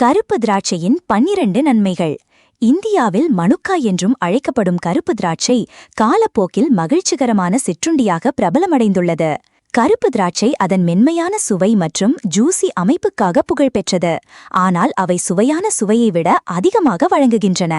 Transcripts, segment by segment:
கருப்பு திராட்சையின் பன்னிரண்டு நன்மைகள். இந்தியாவில் மனுக்கா என்றும் அழைக்கப்படும் கருப்பு திராட்சை காலப்போக்கில் மகிழ்ச்சிகரமான சிற்றுண்டியாக பிரபலமடைந்துள்ளது. கருப்பு திராட்சை அதன் மென்மையான சுவை மற்றும் ஜூசி அமைப்புக்காக புகழ்பெற்றது. ஆனால் அவை சுவையான சுவையை விட அதிகமாக வழங்குகின்றன.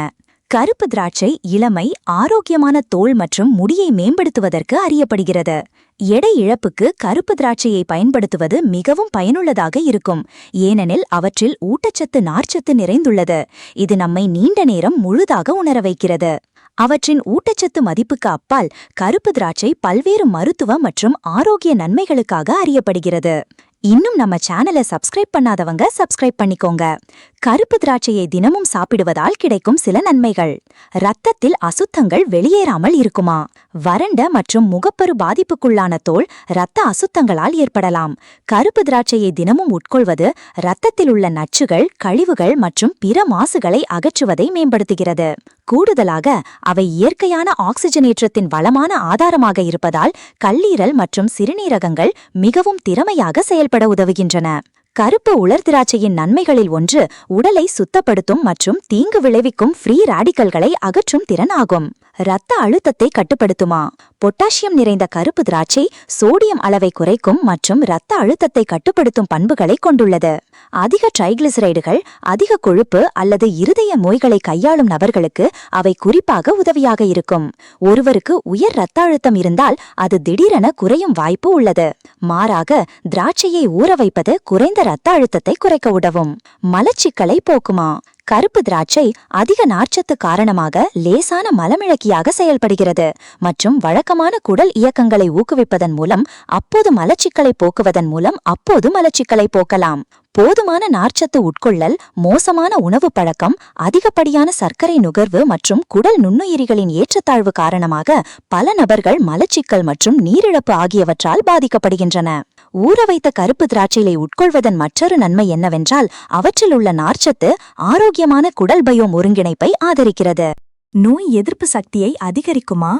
கருப்பு திராட்சை இளமை ஆரோக்கியமான தோல் மற்றும் முடியை மேம்படுத்துவதற்கு அறியப்படுகிறது. எடை இழப்புக்கு கருப்பு திராட்சையை பயன்படுத்துவது மிகவும் பயனுள்ளதாக இருக்கும். ஏனெனில் அவற்றில் ஊட்டச்சத்து நார்ச்சத்து நிறைந்துள்ளது. இது நம்மை நீண்ட நேரம் முழுதாக உணர வைக்கிறது. அவற்றின் ஊட்டச்சத்து மதிப்புக்கு அப்பால் கருப்பு திராட்சை பல்வேறு மருத்துவ மற்றும் ஆரோக்கிய நன்மைகளுக்காக அறியப்படுகிறது. இன்னும் நம்ம சேனலை சப்ஸ்கிரைப் பண்ணாதவங்க சப்ஸ்கிரைப் பண்ணிக்கோங்க. கருப்பு திராட்சையை தினமும் சாப்பிடுவதால் கிடைக்கும் சில நன்மைகள். ரத்தத்தில் அசுத்தங்கள் வெளியேறாமல் இருக்குமா? வறண்ட மற்றும் முகப்பரு பாதிப்புக்குள்ளான தோல் இரத்த அசுத்தங்களால் ஏற்படலாம். கருப்பு திராட்சையை தினமும் உட்கொள்வது இரத்தத்தில் உள்ள நச்சுகள் கழிவுகள் மற்றும் பிற மாசுகளை அகற்றுவதை மேம்படுத்துகிறது. கூடுதலாக அவை இயற்கையான ஆக்சிஜனேற்றத்தின் வளமான ஆதாரமாக இருப்பதால் கல்லீரல் மற்றும் சிறுநீரகங்கள் மிகவும் திறமையாக செயல்பட உதவுகின்றன. கருப்பு உலர் திராட்சையின் நன்மைகளில் ஒன்று உடலை சுத்தப்படுத்தும் மற்றும் தீங்கு விளைவிக்கும் ஃப்ரீ ராடிக்கல்களை அகற்றும் திறன் ஆகும் இரத்த அழுத்தத்தை கட்டுப்படுத்துமா? பொட்டாசியம் நிறைந்த கருப்பு திராட்சை சோடியம் அளவை குறைக்கும் மற்றும் இரத்த அழுத்தத்தை கட்டுப்படுத்தும் பண்புகளை கொண்டுள்ளது. அதிக ட்ரைகிளிசரைடுகள் அதிக கொழுப்பு அல்லது இருதய நோய்களை கையாளும் நபர்களுக்கு அவை குறிப்பாக உதவியாக இருக்கும். ஒருவருக்கு உயர் இரத்த அழுத்தம் இருந்தால் அது திடீரென குறையும் வாய்ப்பு உள்ளது. மாறாக திராட்சையை ஊற வைப்பது குறைந்த இரத்த அழுத்தத்தை குறைக்க உதவும். மலச்சிக்கலை போக்குமா? கருப்பு திராட்சை அதிக நார்ச்சத்து காரணமாக லேசான மலமிழக்கியாக செயல்படுகிறது மற்றும் வழக்கமான குடல் இயக்கங்களை ஊக்குவிப்பதன் மூலம் அப்போது மலச்சிக்கலை போக்குவதன் மூலம் அப்போது மலச்சிக்கலை போக்கலாம். போதுமான நார்ச்சத்து உட்கொள்ளல் மோசமான உணவு பழக்கம் அதிகப்படியான சர்க்கரை நுகர்வு மற்றும் குடல் நுண்ணுயிரிகளின் ஏற்றத்தாழ்வு காரணமாக பல நபர்கள் மலச்சிக்கல் மற்றும் நீரிழப்பு ஆகியவற்றால் பாதிக்கப்படுகின்றன. ஊற வைத்த கருப்பு திராட்சையை உட்கொள்வதன் மற்றொரு நன்மை என்னவென்றால் அவற்றில் உள்ள நார்ச்சத்து ஆரோக்கியமான குடல் பயோம் ஒருங்கிணைப்பை ஆதரிக்கிறது. நோய் எதிர்ப்பு சக்தியை அதிகரிக்குமா?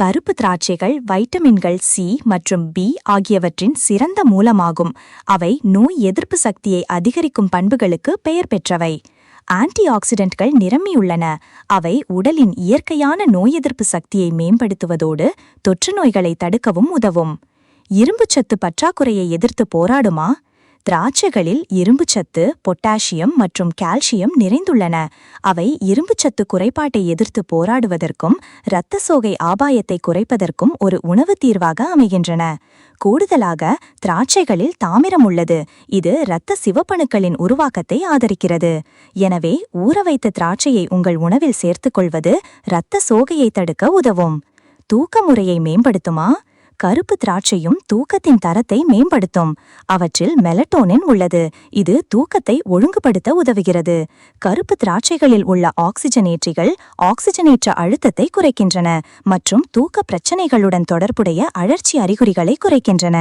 கருப்பு திராட்சைகள் வைட்டமின்கள் சி மற்றும் பி ஆகியவற்றின் சிறந்த மூலமாகும். அவை நோய் எதிர்ப்பு சக்தியை அதிகரிக்கும் பண்புகளுக்கு பெயர் பெற்றவை. ஆன்டி ஆக்சிடென்ட்கள் நிரம்பியுள்ளன. அவை உடலின் இயற்கையான நோய் எதிர்ப்பு சக்தியை மேம்படுத்துவதோடு தொற்று நோய்களை தடுக்கவும் உதவும். இரும்புச்சத்து பற்றாக்குறையை எதிர்த்து போராடுமா? திராட்சைகளில் இரும்புச்சத்து பொட்டாசியம் மற்றும் கால்சியம் நிறைந்துள்ளன. அவை இரும்புச்சத்து குறைபாட்டை எதிர்த்து போராடுவதற்கும் இரத்த சோகை ஆபாயத்தை குறைப்பதற்கும் ஒரு உணவு தீர்வாக அமைகின்றன. கூடுதலாக திராட்சைகளில் தாமிரம் உள்ளது. இது இரத்த சிவப்பணுக்களின் உருவாக்கத்தை ஆதரிக்கிறது. எனவே ஊற வைத்த திராட்சையை உங்கள் உணவில் சேர்த்துக்கொள்வது இரத்த சோகையை தடுக்க உதவும். தூக்க முறையை மேம்படுத்துமா? கருப்பு திராட்சையும் தூக்கத்தின் தரத்தை மேம்படுத்தும். அவற்றில் மெலட்டோனின் உள்ளது. இது தூக்கத்தை ஒழுங்குபடுத்த உதவுகிறது. கருப்பு திராட்சைகளில் உள்ள ஆக்சிஜனேற்றிகள் ஆக்சிஜனேற்ற அழுத்தத்தை குறைக்கின்றன மற்றும் தூக்க பிரச்சனைகளுடன் தொடர்புடைய அழற்சி அறிகுறிகளை குறைக்கின்றன.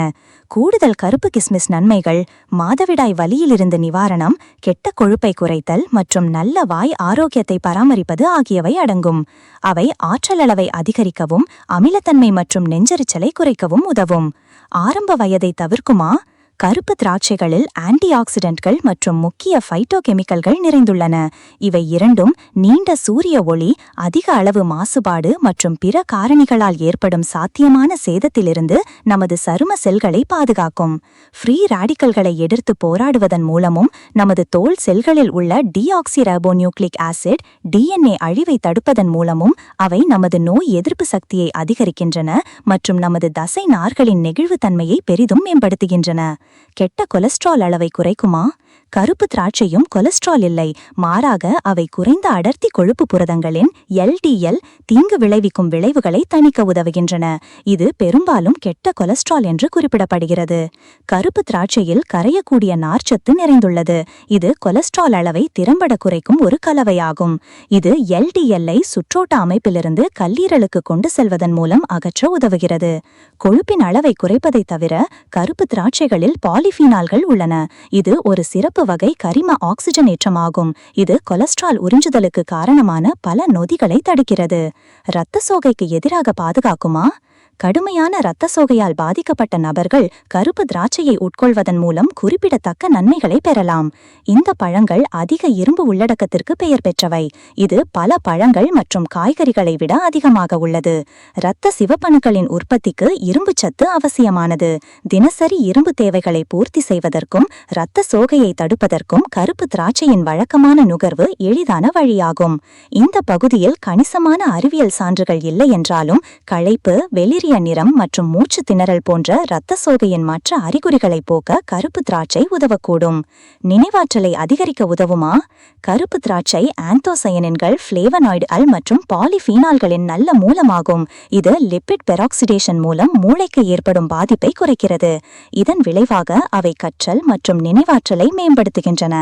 கூடுதல் கருப்பு கிஸ்மிஸ் நன்மைகள் மாதவிடாய் வலியிலிருந்து நிவாரணம் கெட்ட கொழுப்பை குறைத்தல் மற்றும் நல்ல வாய் ஆரோக்கியத்தை பராமரிப்பது ஆகியவை அடங்கும். அவை ஆற்றல் அளவை அதிகரிக்கவும் அமிலத்தன்மை மற்றும் நெஞ்சரிச்சலை குறைக்கவும் உதவும். ஆரம்ப வயதை தவிர்க்குமா? கருப்பு திராட்சைகளில் ஆன்டி ஆக்சிடென்ட்கள் மற்றும் முக்கிய ஃபைட்டோகெமிக்கல்கள் நிறைந்துள்ளன. இவை இரண்டும் நீண்ட சூரிய ஒளி அதிக அளவு மாசுபாடு மற்றும் பிற காரணிகளால் ஏற்படும் சாத்தியமான சேதத்திலிருந்து நமது சரும செல்களை பாதுகாக்கும். ஃப்ரீ ராடிக்கல்களை எதிர்த்து போராடுவதன் மூலமும் நமது தோல் செல்களில் உள்ள டிஆக்சிரபோநியூக்ளிக் ஆசிட் டிஎன்ஏ அழிவை தடுப்பதன் மூலமும் அவை நமது நோய் எதிர்ப்பு சக்தியை அதிகரிக்கின்றன மற்றும் நமது தசை நார்களின் நெகிழ்வுத்தன்மையை பெரிதும் மேம்படுத்துகின்றன. கெட்ட கொலஸ்ட்ரால் அளவை குறைக்குமா? கருப்பு திராட்சையும் கொலஸ்ட்ரால் இல்லை. மாறாக அவை குறைந்த அடர்த்தி கொழுப்பு புரதங்களின் எல்டிஎல் தீங்கு விளைவிக்கும் விளைவுகளை தணிக்க உதவுகின்றன. இது பெரும்பாலும் கெட்ட கொலஸ்ட்ரால் என்று குறிப்பிடப்படுகிறது. கருப்பு திராட்சையில் கரையக்கூடிய நார்ச்சத்து நிறைந்துள்ளது. இது கொலஸ்ட்ரால் அளவை திறம்பட குறைக்கும் ஒரு கலவையாகும். இது எல்டிஎல்லை சுற்றோட்ட அமைப்பிலிருந்து கல்லீரலுக்கு கொண்டு செல்வதன் மூலம் அகற்ற உதவுகிறது. கொழுப்பின் அளவை குறைப்பதை தவிர கருப்பு திராட்சைகளில் பாலிஃபீனால்கள் உள்ளன. இது ஒரு சிறப்பு கொழுப்பு வகை கரிம ஆக்சிஜனேற்றமாகும். இது கொலஸ்ட்ரால் உறிஞ்சுதலுக்கு காரணமான பல நொதிகளை தடுக்கிறது. இரத்த சோகைக்கு எதிராக பாதுகாக்குமா? கடுமையான இரத்த சோகையால் பாதிக்கப்பட்ட நபர்கள் கருப்பு திராட்சையை உட்கொள்வதன் மூலம் குறிப்பிடத்தக்க நன்மைகளை பெறலாம். இந்த பழங்கள் அதிக இரும்பு உள்ளடக்கத்திற்கு பெயர் பெற்றவை. இது பல பழங்கள் மற்றும் காய்கறிகளை விட அதிகமாக உள்ளது. இரத்த சிவப்பணுக்களின் உற்பத்திக்கு இரும்பு சத்து அவசியமானது. தினசரி இரும்பு தேவைகளை பூர்த்தி செய்வதற்கும் இரத்த சோகையை தடுப்பதற்கும் கருப்பு திராட்சையின் வழக்கமான நுகர்வு எளிதான வழியாகும். இந்த பகுதியில் கணிசமான அறிவியல் சான்றுகள் இல்லை என்றாலும் களைப்பு வெளிரிய நிறம் மற்றும் மூச்சு திணறல் போன்ற இரத்த சோகையின் மற்ற அறிகுறிகளை போக்க கருப்பு திராட்சை உதவக்கூடும். நினைவாற்றலை அதிகரிக்க உதவுமா? கருப்பு திராட்சை ஆந்தோசயனின்கள் ஃப்ளேவனாய்டுகள் மற்றும் பாலிஃபீனால்களின் நல்ல மூலமாகும். இது லிப்பிட் பெராக்சிடேஷன் மூலம் மூளைக்கு ஏற்படும் பாதிப்பை குறைக்கிறது. இதன் விளைவாக அவை கற்றல் மற்றும் நினைவாற்றலை மேம்படுத்துகின்றன.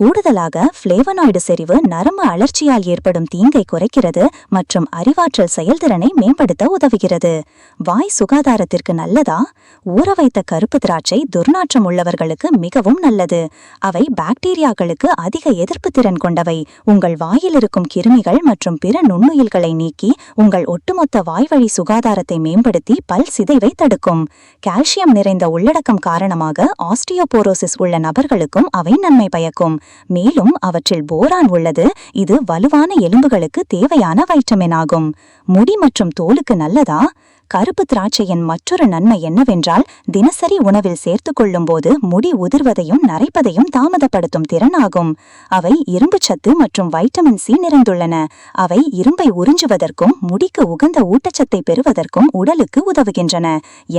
கூடுதலாக ஃப்ளேவனாய்டு செறிவு நரம்பு அழற்சியால் ஏற்படும் தீங்கை குறைக்கிறது மற்றும் அறிவாற்றல் செயல்திறனை மேம்படுத்த உதவுகிறது. வாய் சுகாதாரத்திற்கு நல்லதா? ஊற வைத்த கருப்பு திராட்சை துர்நாற்றம் உள்ளவர்களுக்கு மிகவும் நல்லது. அவை பாக்டீரியாக்களுக்கு அதிக எதிர்ப்பு திறன் கொண்டவை. உங்கள் வாயில் இருக்கும் கிருமிகள் மற்றும் பிற நுண்ணுயில்களை நீக்கி உங்கள் ஒட்டுமொத்த வாய்வழி சுகாதாரத்தை மேம்படுத்தி பல் சிதைவை தடுக்கும். கால்சியம் நிறைந்த உள்ளடக்கம் காரணமாக ஆஸ்டியோபோரோசிஸ் உள்ள நபர்களுக்கும் அவை நன்மை பயக்கும். மேலும் அவற்றில் போரான் உள்ளது. இது வலுவான எலும்புகளுக்கு தேவையான வைட்டமின் ஆகும். முடி மற்றும் தோலுக்கு நல்லதா? கருப்பு திராட்சையின் மற்றொரு நன்மை என்னவென்றால் தினசரி உணவில் சேர்த்து கொள்ளும்போது முடி உதிர்வதையும் நரைப்பதையும் தாமதப்படுத்தும் திறனாகும். அவை இரும்பு சத்து மற்றும் வைட்டமின் சி நிறைந்துள்ளன. அவை இரும்பை உறிஞ்சுவதற்கும் முடிக்கு உகந்த ஊட்டச்சத்தை பெறுவதற்கும் உடலுக்கு உதவுகின்றன.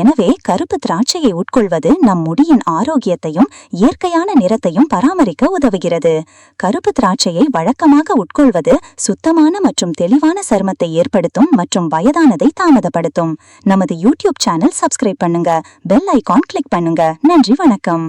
எனவே கருப்பு திராட்சையை உட்கொள்வது நம் முடியின் ஆரோக்கியத்தையும் இயற்கையான நிறத்தையும் பராமரிக்க உதவுகிறது. கருப்பு திராட்சையை வழக்கமாக உட்கொள்வது சுத்தமான மற்றும் தெளிவான சருமத்தை ஏற்படுத்தும் மற்றும் வயதானதை தாமதப்படுத்தும். நமது யூடியூப் சேனல் சப்ஸ்கிரைப் பண்ணுங்க. பெல் ஐகான் கிளிக் பண்ணுங்க. நன்றி வணக்கம்.